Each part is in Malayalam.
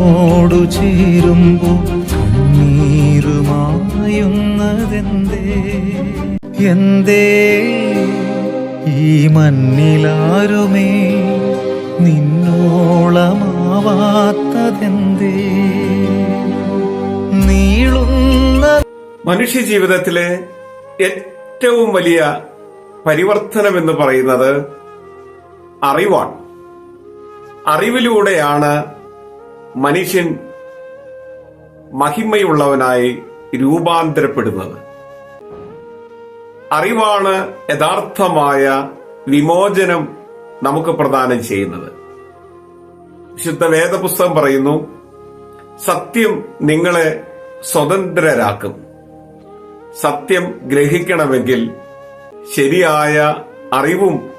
നിന്നോടു ചേരുമ്പോ കണ്ണീരുമായുന്നതെന്തേ? എന്തേ? ഈ മണ്ണിലാരുമേ? നിന്നോളമാവാത്തതെന്തേ? നീളുന്ന മനുഷ്യ ജീവിതത്തിലെ ഏറ്റവും വലിയ പരിവർത്തനം എന്ന് പറയുന്നത് അറിവാണ്. അറിവിലൂടെയാണ് മനുഷ്യൻ മഹിമയുള്ളവനായി രൂപാന്തരപ്പെടുന്നത്. അറിവാണ് യഥാർത്ഥമായ വിമോചനം നമുക്ക് പ്രദാനം ചെയ്യുന്നത്. വിശുദ്ധ വേദപുസ്തകം പറയുന്നു സത്യം നിങ്ങളെ സ്വതന്ത്രരാക്കും. സത്യം ഗ്രഹിക്കണമെങ്കിൽ ശരിയായ അറിവും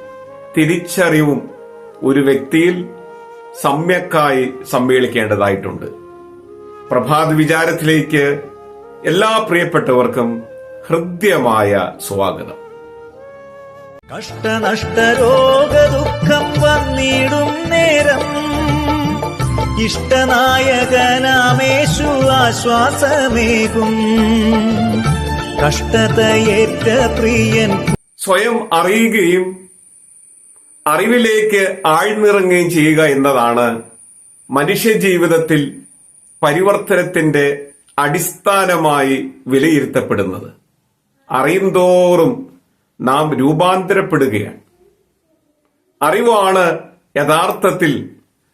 തിരിച്ചറിവും ഒരു വ്യക്തിയിൽ സമ്യക്കായി സമ്മേളിക്കേണ്ടതായിട്ടുണ്ട്. പ്രഭാത വിചാരത്തിലേക്ക് എല്ലാ പ്രിയപ്പെട്ടവർക്കും ഹൃദ്യമായ സ്വാഗതം. കഷ്ടനഷ്ടരോഗ ദുഃഖം വന്നിടും നേരം. ഇഷ്ടനായകനാമേശു ആശ്വാസമേകും. കഷ്ടതയേറ്റ പ്രിയൻ സ്വയം അറിയുകയും അറിവിലേക്ക് ആഴ്ന്നിറങ്ങുകയും ചെയ്യുക എന്നതാണ് മനുഷ്യ ജീവിതത്തിൽ പരിവർത്തനത്തിന്റെ അടിസ്ഥാനമായി വിലയിരുത്തപ്പെടുന്നത്. അറിയും തോറും നാം രൂപാന്തരപ്പെടുകയാണ്. അറിവാണ് യഥാർത്ഥത്തിൽ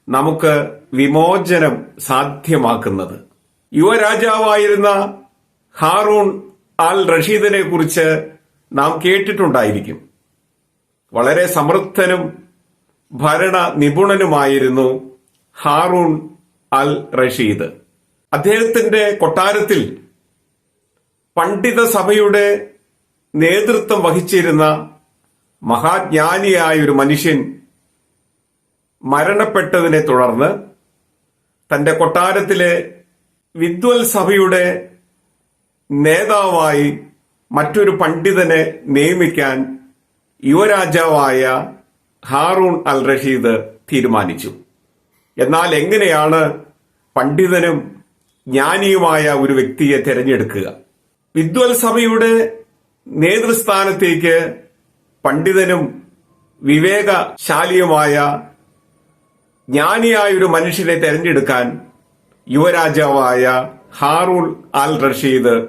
നമുക്ക് വിമോചനം സാധ്യമാക്കുന്നത്. യുവരാജാവായിരുന്ന ഹാറൂൺ അൽ റഷീദിനെ കുറിച്ച് നാം കേട്ടിട്ടുണ്ടായിരിക്കും. വളരെ സമർത്ഥനും ഭരണ നിപുണനുമായിരുന്നു ഹാറൂൺ അൽ റഷീദ്. അദ്ദേഹത്തിന്റെ കൊട്ടാരത്തിൽ പണ്ഡിത സഭയുടെ നേതൃത്വം വഹിച്ചിരുന്ന മഹാജ്ഞാനിയായ ഒരു മനുഷ്യൻ മരണപ്പെട്ടതിനെ തുടർന്ന് തന്റെ കൊട്ടാരത്തിലെ വിദ്വൽ സഭയുടെ നേതാവായി മറ്റൊരു പണ്ഡിതനെ നിയമിക്കാൻ യുവരാജാവായ ഹാറൂൺ അൽ റഷീദ് തീരുമാനിച്ചു. എന്നാൽ എങ്ങനെയാണ് പണ്ഡിതനും ജ്ഞാനിയുമായ ഒരു വ്യക്തിയെ തിരഞ്ഞെടുക്കുക? വിദ്വൽ സഭയുടെ നേതൃസ്ഥാനത്തേക്ക് പണ്ഡിതനും വിവേകശാലിയുമായ ജ്ഞാനിയായ ഒരു മനുഷ്യനെ തെരഞ്ഞെടുക്കാൻ യുവരാജാവായ ഹാറൂൾ അൽ റഷീദ്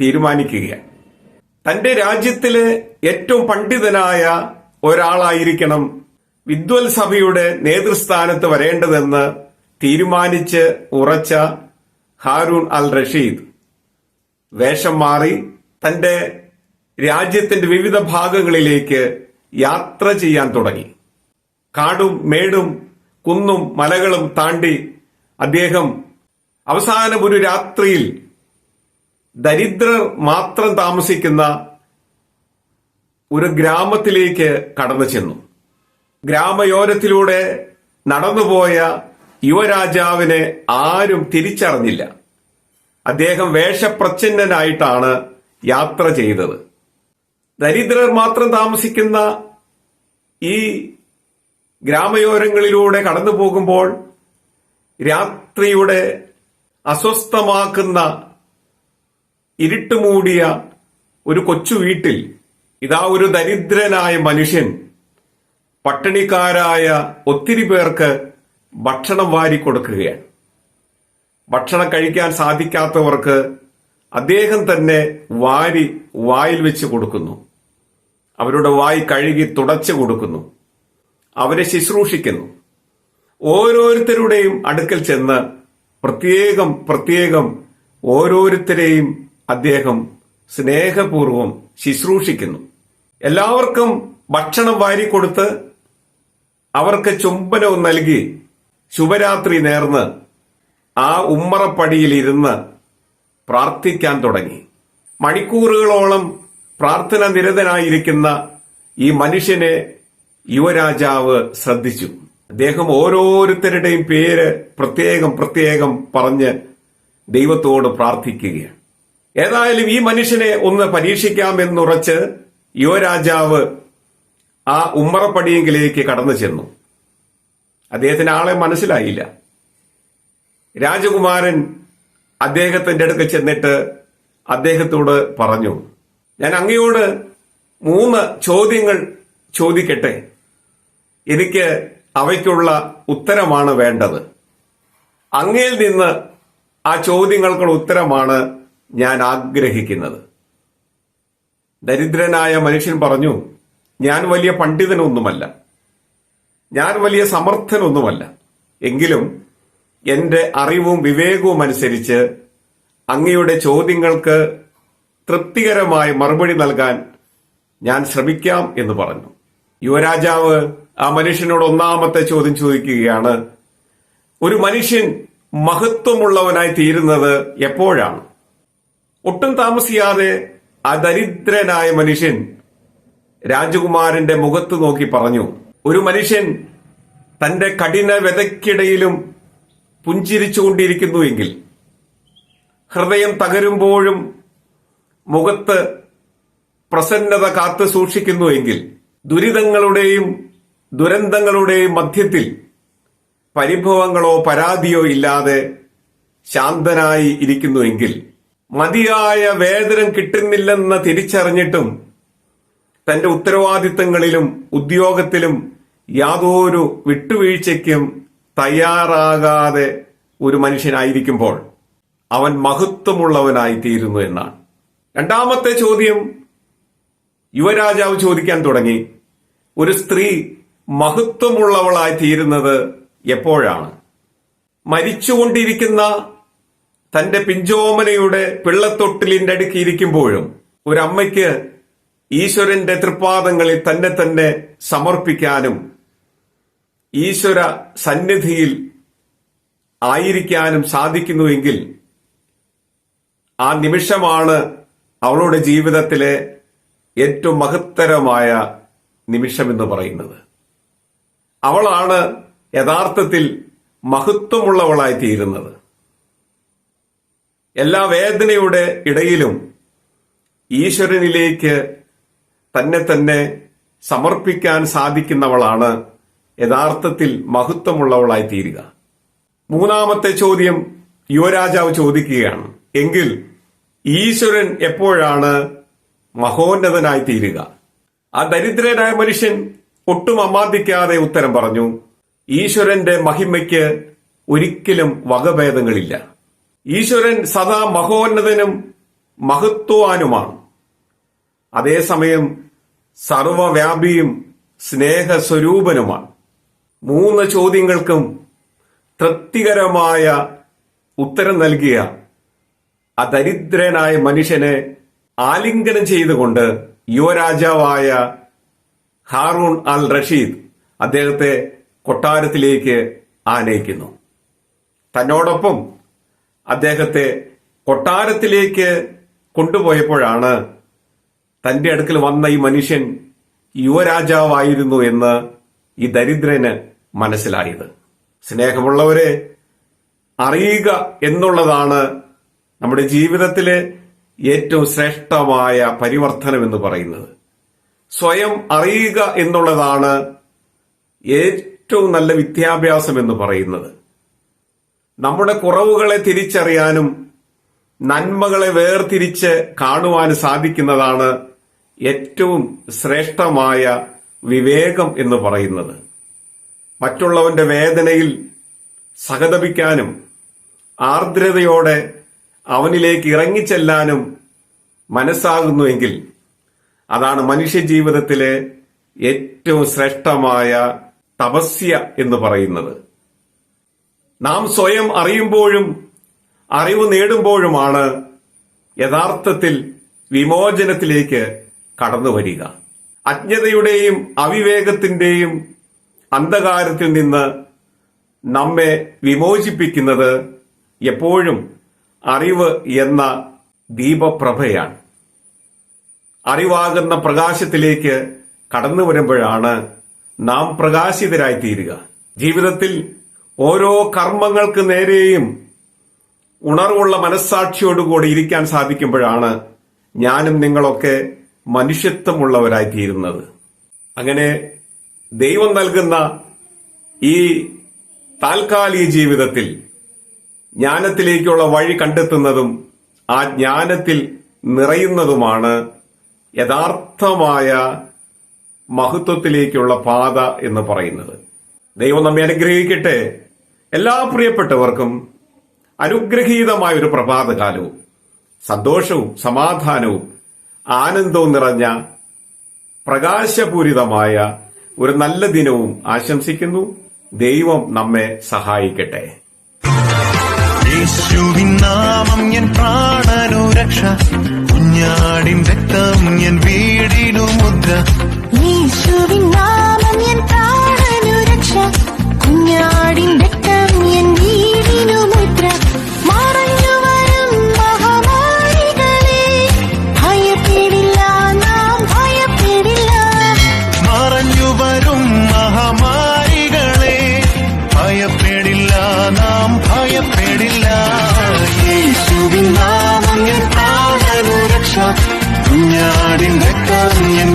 തീരുമാനിക്കുകയാണ്. തന്റെ രാജ്യത്തിലെ ഏറ്റവും പണ്ഡിതനായ ഒരാളായിരിക്കണം വിദ്വൽ സഭയുടെ നേതൃസ്ഥാനത്ത് വരേണ്ടതെന്ന് തീരുമാനിച്ച് ഉറച്ച ഹാരൂൺ അൽ റഷീദ്. വേഷം മാറി തന്റെ രാജ്യത്തിന്റെ വിവിധ ഭാഗങ്ങളിലേക്ക് യാത്ര ചെയ്യാൻ തുടങ്ങി. കാടും മേടും കുന്നും മലകളും താണ്ടി അദ്ദേഹം അവസാനം ഒരു രാത്രിയിൽ ദരിദ്രർ മാത്രം താമസിക്കുന്ന ഒരു ഗ്രാമത്തിലേക്ക് കടന്നു ചെന്നു. ഗ്രാമയോരത്തിലൂടെ നടന്നുപോയ യുവരാജാവിനെ ആരും തിരിച്ചറിഞ്ഞില്ല. അദ്ദേഹം വേഷപ്രച്ഛന്നനായിട്ടാണ് യാത്ര ചെയ്തത്. ദരിദ്രർ മാത്രം താമസിക്കുന്ന ഈ ഗ്രാമയോരങ്ങളിലൂടെ കടന്നു പോകുമ്പോൾ രാത്രിയുടെ അസ്വസ്ഥമാക്കുന്ന ഇരുട്ടുമൂടിയ ഒരു കൊച്ചു വീട്ടിൽ ഇതാ ഒരു ദരിദ്രനായ മനുഷ്യൻ പട്ടിണിക്കാരായ ഒത്തിരി പേർക്ക് ഭക്ഷണം വാരി കൊടുക്കുകയാണ്. ഭക്ഷണം കഴിക്കാൻ സാധിക്കാത്തവർക്ക് അദ്ദേഹം തന്നെ വാരി വായിൽ വെച്ച് കൊടുക്കുന്നു. അവരുടെ വായി കഴുകി തുടച്ചു കൊടുക്കുന്നു. അവരെ ശുശ്രൂഷിക്കുന്നു. ഓരോരുത്തരുടെയും അടുക്കൽ ചെന്ന് പ്രത്യേകം പ്രത്യേകം ഓരോരുത്തരെയും അദ്ദേഹം സ്നേഹപൂർവം ശുശ്രൂഷിക്കുന്നു. എല്ലാവർക്കും ഭക്ഷണം വാരിക്കൊടുത്ത് അവർക്ക് ചുംബനവും നൽകി ശുഭരാത്രി നേർന്ന് ആ ഉമ്മറപ്പടിയിൽ ഇരുന്ന് പ്രാർത്ഥിക്കാൻ തുടങ്ങി. മണിക്കൂറുകളോളം പ്രാർത്ഥന നിരതനായിരിക്കുന്ന ഈ മനുഷ്യനെ യുവരാജാവ് ശ്രദ്ധിച്ചു. അദ്ദേഹം ഓരോരുത്തരുടെയും പേര് പ്രത്യേകം പ്രത്യേകം പറഞ്ഞ് ദൈവത്തോട് പ്രാർത്ഥിക്കുകയാണ്. ഏതായാലും ഈ മനുഷ്യനെ ഒന്ന് പരീക്ഷിക്കാമെന്നുറച്ച് യുവരാജാവ് ആ ഉമ്മറപ്പടിയെങ്കിലേക്ക് കടന്നു ചെന്നു. അദ്ദേഹത്തിന് ആളെ മനസ്സിലായില്ല. രാജകുമാരൻ അദ്ദേഹത്തിന്റെ അടുക്ക് ചെന്നിട്ട് അദ്ദേഹത്തോട് പറഞ്ഞു ഞാൻ അങ്ങയോട് മൂന്ന് ചോദ്യങ്ങൾ ചോദിക്കട്ടെ? എനിക്ക് അവയ്ക്കുള്ള ഉത്തരമാണ് വേണ്ടത്. അങ്ങയിൽ നിന്ന് ആ ചോദ്യങ്ങൾക്കുള്ള ഉത്തരമാണ് ഞാൻ ആഗ്രഹിക്കുന്നത്. ദരിദ്രനായ മനുഷ്യൻ പറഞ്ഞു ഞാൻ വലിയ പണ്ഡിതനൊന്നുമല്ല. ഞാൻ വലിയ സമർത്ഥനൊന്നുമല്ല. എങ്കിലും എന്റെ അറിവും വിവേകവും അനുസരിച്ച് അങ്ങയുടെ ചോദ്യങ്ങൾക്ക് തൃപ്തികരമായി മറുപടി നൽകാൻ ഞാൻ ശ്രമിക്കാം എന്ന് പറഞ്ഞു. യുവരാജാവ് ആ മനുഷ്യനോട് ഒന്നാമത്തെ ചോദ്യം ചോദിക്കുകയാണ് ഒരു മനുഷ്യൻ മഹത്വമുള്ളവനായി തീരുന്നത് എപ്പോഴാണ്? ഒട്ടും താമസിയാതെ ആ ദരിദ്രനായ മനുഷ്യൻ രാജകുമാരന്റെ മുഖത്ത് നോക്കി പറഞ്ഞു ഒരു മനുഷ്യൻ തന്റെ കഠിന വ്യതയ്ക്കിടയിലും പുഞ്ചിരിച്ചുകൊണ്ടിരിക്കുന്നുവെങ്കിൽ ഹൃദയം തകരുമ്പോഴും മുഖത്ത് പ്രസന്നത കാത്തു സൂക്ഷിക്കുന്നുവെങ്കിൽ ദുരിതങ്ങളുടെയും ദുരന്തങ്ങളുടെയും മധ്യത്തിൽ പരിഭവങ്ങളോ പരാതിയോ ഇല്ലാതെ ശാന്തനായി ഇരിക്കുന്നുവെങ്കിൽ മതിയായ വേതനം കിട്ടുന്നില്ലെന്ന് തിരിച്ചറിഞ്ഞിട്ടും തന്റെ ഉത്തരവാദിത്തങ്ങളിലും ഉദ്യോഗത്തിലും യാതൊരു വിട്ടുവീഴ്ചയ്ക്കും തയ്യാറാകാതെ ഒരു മനുഷ്യനായിരിക്കുമ്പോൾ അവൻ മഹത്വമുള്ളവനായി തീരുന്നു എന്നാണ്. രണ്ടാമത്തെ ചോദ്യം യുവരാജാവ് ചോദിക്കാൻ തുടങ്ങി. ഒരു സ്ത്രീ മഹത്വമുള്ളവളായി തീരുന്നത് എപ്പോഴാണ്? മരിച്ചുകൊണ്ടിരിക്കുന്ന തന്റെ പിഞ്ചോമനയുടെ പിള്ളത്തൊട്ടിലിന്റെ അടുക്കി ഇരിക്കുമ്പോഴും ഒരമ്മയ്ക്ക് ഈശ്വരന്റെ തൃപ്പാദങ്ങളിൽ തന്നെ തന്നെ സമർപ്പിക്കാനും ഈശ്വര സന്നിധിയിൽ ആയിരിക്കാനും സാധിക്കുന്നുവെങ്കിൽ ആ നിമിഷമാണ് അവളുടെ ജീവിതത്തിലെ ഏറ്റവും മഹത്തരമായ നിമിഷമെന്ന് പറയുന്നത്. അവളാണ് യഥാർത്ഥത്തിൽ മഹത്വമുള്ളവളായി തീരുന്നത് എല്ലാ വേദനയുടെ ഇടയിലും ഈശ്വരനിലേക്ക് തന്നെ തന്നെ സമർപ്പിക്കാൻ സാധിക്കുന്നവളാണ്. യഥാർത്ഥത്തിൽ മഹത്വമുള്ളവളായി തീരുക മൂന്നാമത്തെ ചോദ്യം യുവരാജാവ് ചോദിക്കുകയാണ്. എങ്കിൽ ഈശ്വരൻ എപ്പോഴാണ് മഹോന്നതനായി തീരുക ആ ദരിദ്രനായ മനുഷ്യൻ ഒട്ടും അമാദിക്കാതെ ഉത്തരം പറഞ്ഞു ഈശ്വരന്റെ മഹിമയ്ക്ക് ഒരിക്കലും വകഭേദങ്ങളില്ല. ഈശ്വരൻ സദാ മഹോന്നതനും മഹത്വാനുമാണ്. അതേസമയം സർവവ്യാപിയും സ്നേഹസ്വരൂപനുമാണ്. മൂന്ന് ചോദ്യങ്ങൾക്കും തൃപ്തികരമായ ഉത്തരം നൽകിയ ആ ദരിദ്രനായ മനുഷ്യനെ ആലിംഗനം ചെയ്തുകൊണ്ട് യുവരാജാവായ ഹാറൂൺ അൽ റഷീദ് അദ്ദേഹത്തെ കൊട്ടാരത്തിലേക്ക് ആനയിക്കുന്നു. തന്നോടൊപ്പം അദ്ദേഹത്തെ കൊട്ടാരത്തിലേക്ക് കൊണ്ടുപോയപ്പോഴാണ് തന്റെ അടുക്കൽ വന്ന ഈ മനുഷ്യൻ യുവരാജാവായിരുന്നു എന്ന് ഈ ദരിദ്രന് മനസ്സിലായത്. സ്നേഹമുള്ളവരെ അറിയുക എന്നുള്ളതാണ് നമ്മുടെ ജീവിതത്തിലെ ഏറ്റവും ശ്രേഷ്ഠമായ പരിവർത്തനം എന്ന് പറയുന്നത്. സ്വയം അറിയുക എന്നുള്ളതാണ് ഏറ്റവും നല്ല വിദ്യാഭ്യാസം എന്ന് പറയുന്നത്. നമ്മുടെ കുറവുകളെ തിരിച്ചറിയാനും നന്മകളെ വേർതിരിച്ച് കാണുവാനും സാധിക്കുന്നതാണ് ഏറ്റവും ശ്രേഷ്ഠമായ വിവേകം എന്ന് പറയുന്നത്. മറ്റുള്ളവന്റെ വേദനയിൽ സഹതപിക്കാനും ആർദ്രതയോടെ അവനിലേക്ക് ഇറങ്ങിച്ചെല്ലാനും മനസ്സാകുന്നുവെങ്കിൽ അതാണ് മനുഷ്യ ജീവിതത്തിലെ ഏറ്റവും ശ്രേഷ്ഠമായ തപസ്യ എന്ന് പറയുന്നത്. നാം സ്വയം അറിയുമ്പോഴും അറിവ് നേടുമ്പോഴുമാണ് യഥാർത്ഥത്തിൽ വിമോചനത്തിലേക്ക് കടന്നു വരിക. അജ്ഞതയുടെയും അവിവേകത്തിന്റെയും അന്ധകാരത്തിൽ നിന്ന് നമ്മെ വിമോചിപ്പിക്കുന്നത് എപ്പോഴും അറിവ് എന്ന ദീപപ്രഭയാണ്. അറിവാകുന്ന പ്രകാശത്തിലേക്ക് കടന്നു വരുമ്പോഴാണ് നാം പ്രകാശിതരായിത്തീരുക. ജീവിതത്തിൽ ഓരോ കർമ്മങ്ങൾക്ക് നേരെയും ഉണർവുള്ള മനസ്സാക്ഷിയോടുകൂടി ഇരിക്കാൻ സാധിക്കുമ്പോഴാണ് ഞാനും നിങ്ങളൊക്കെ മനുഷ്യത്വമുള്ളവരായി തീരുന്നത് അങ്ങനെ ദൈവം നൽകുന്ന ഈ താൽക്കാലിക ജീവിതത്തിൽ ജ്ഞാനത്തിലേക്കുള്ള വഴി കണ്ടെത്തുന്നതും ആ ജ്ഞാനത്തിൽ നിറയുന്നതുമാണ് യഥാർത്ഥമായ മഹത്വത്തിലേക്കുള്ള പാത എന്ന് പറയുന്നത്. ദൈവം നമ്മെ അനുഗ്രഹിക്കട്ടെ. എല്ലാ പ്രിയപ്പെട്ടവർക്കും അനുഗ്രഹീതമായ ഒരു പ്രഭാതകാലവും സന്തോഷവും സമാധാനവും ആനന്ദവും നിറഞ്ഞ പ്രകാശപൂരിതമായ ഒരു നല്ല ദിനവും ആശംസിക്കുന്നു. ദൈവം നമ്മെ സഹായിക്കട്ടെ. കുഞ്ഞാടിൻ രക്തം എൻ വീടിനു മുദ്ര കുഞ്ഞാടിൻ രക്തം എൻ